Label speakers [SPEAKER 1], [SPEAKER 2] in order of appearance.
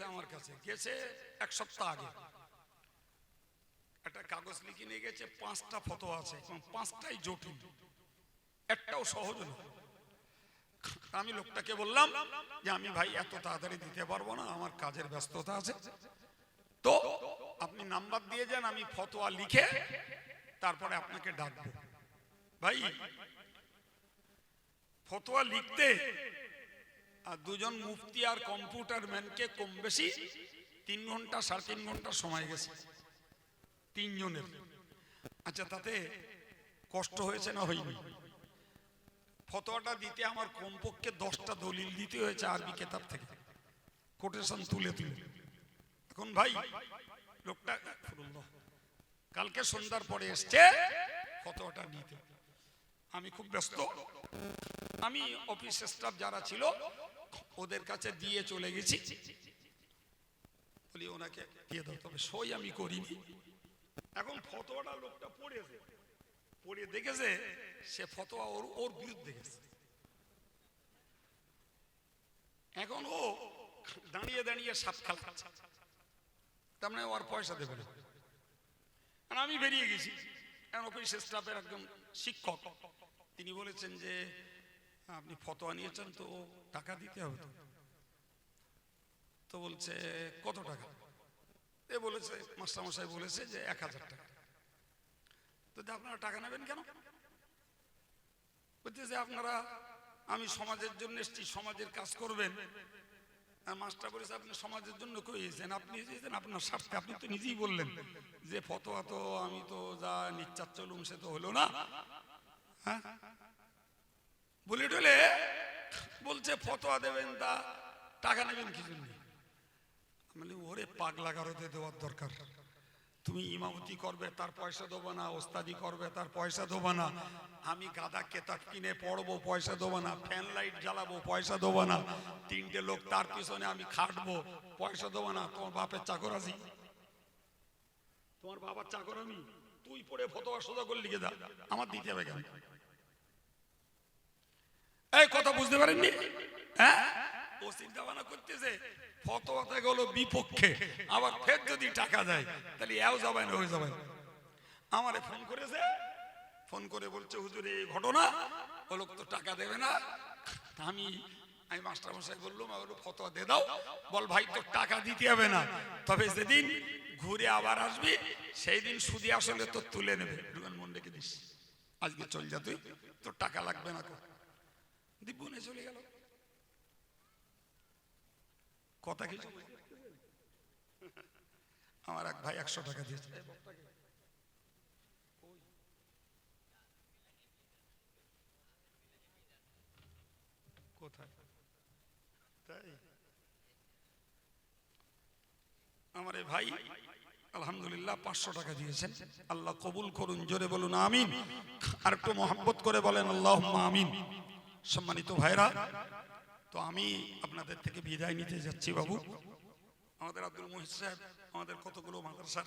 [SPEAKER 1] গেছে আমার কাছে। গেছে এক সপ্তাহ আগে। একটা কাগজ লিখে নিয়ে গেছে, পাঁচটা ফটো আছে। পাঁচটাই জটিল। একটাও সহজ আমি লোকটাকে বললাম যে, আমি ভাই, এত তাড়াতাড়ি দিতে পারব না, আমার কাজের ব্যস্ততা আছে। তো আপনি নাম্বার দিয়ে যান, আমি ফতোয়া লিখে তারপরে আপনাকে ডাকবো। ভাই ফতোয়া লিখতে আর দুজন মুফতি আর কম্পিউটার ম্যানকে কম বেশি তিন ঘণ্টা, সাড়ে তিন ঘণ্টা সময় গেছে। তিনজনের। আচ্ছা তাতে কষ্ট হয়েছে না হয়নি? ফতোয়াটা দিতে আমার কমপক্ষে দশটা দলিল দিতে হয়েছে আরবি কেতাব থেকে। কোটেশন তুলে তুলে এখন ভাই, লোকটা কালকে সন্ধ্যার পরে এসছে ফতোয়াটা নিতে আমি খুব ব্যস্ত। আমি অফিস স্টাফ যারা ছিল ওদের কাছে দিয়ে চলে গেছি। বলি, ওনাকে দিয়ে দাও, তবে সই আমি করিনি। এখন ফতোয়াটা লোকটা পড়েছে। পড়ে দেখেছে, সে ফতোয়া ওর ওর বিরুদ্ধে গেছে। এখন ও দাঁড়িয়ে দাঁড়িয়ে সাপ খেলাচ্ছে তার মানে ওর পয়সা দেবে না। আমি বেরিয়ে গেছি। এখন অফিস স্টাফের একজন শিক্ষক। তিনি বলেছেন যে আপনি ফতোয়া নিয়েছেন তো টাকা দিতে হবে তো। বলছে, কত টাকা? এ বলেছে, মাস্টারমশাই বলেছে যে এক হাজার টাকা। তো আপনারা টাকা নেবেন কেন? বলছে যে আপনারা, আমি সমাজের জন্য এসেছি, সমাজের কাজ করবেন। আর মাস্টার বলেছে, আপনি সমাজের জন্য কইয়েছেন আপনি এসেছেন আপনার স্বার্থে। আপনি তো নিজেই বললেন যে ফতোয়া তো আমি তো যা নিচ্ছার সে তো হলো না। হ্যাঁ? বলে টলে বলছে ফতোয়া দেবেন তা টাকা নেবেন কি জন্য? বলি, ওরে পাগলা গারদে দেওয়ার দরকার। তুমি ইমামতি করবে তার পয়সা দেবো না ওস্তাদি করবে তার পয়সা দেবো না। আমি গাদা কেতাব কিনে পড়ব পয়সা দেবো না। ফ্যান লাইট জ্বালাবো পয়সা দেবো না। তিনটে লোক তার পিছনে আমি খাটবো পয়সা দেবো না। তোমার বাপের চাকর আছি। তোমার বাবার চাকর আমি। তুই পড়ে ফতোয়া সোজা করলি দা। আমার দিতে হবে কেন? এই কথা বুঝতে পারেননি? হ্যাঁ? ও চিন্তা ভাবনা করতেছে ফতোয়াতে গেল বিপক্ষে। আবার ফের যদি টাকা দেয়, তাহলে এও যাবে না হয়ে যাবে আমারে ফোন করেছে, ফোন করে বলছে, হুজুর, এই ঘটনা, ও লোক তো টাকা দেবে না। আমি আমি মাস্টার মশাই বললাম, আমার ফতোয়া দিয়ে দাও। বল ভাই, তোর টাকা দিতে হবে না। তবে যেদিন ঘুরে আবার আসবি সেই দিন সুদি আসলে তোর তুলে নেবে। মন রেখে দিস। আজকে চল যা তুই, তোর টাকা লাগবে না দিব্যনে চলে গেল। কথা কিছু আমার এক ভাই একশো টাকা দিয়েছে। কোথায়? তাই? আমার ভাই আলহামদুলিল্লাহ পাঁচশো টাকা দিয়েছেন। আল্লাহ কবুল করুন, জোরে বলুন, আমিন। আর একটু মোহাম্মত করে বলেন আল্লাহ আমিন। সম্মানিত ভাইরা তো আমি আপনাদের থেকে বিদায় নিতে যাচ্ছি বাবু। আমাদের আব্দুল মহিদ সাহেব, আমাদের কতগুলো মাদ্রাসার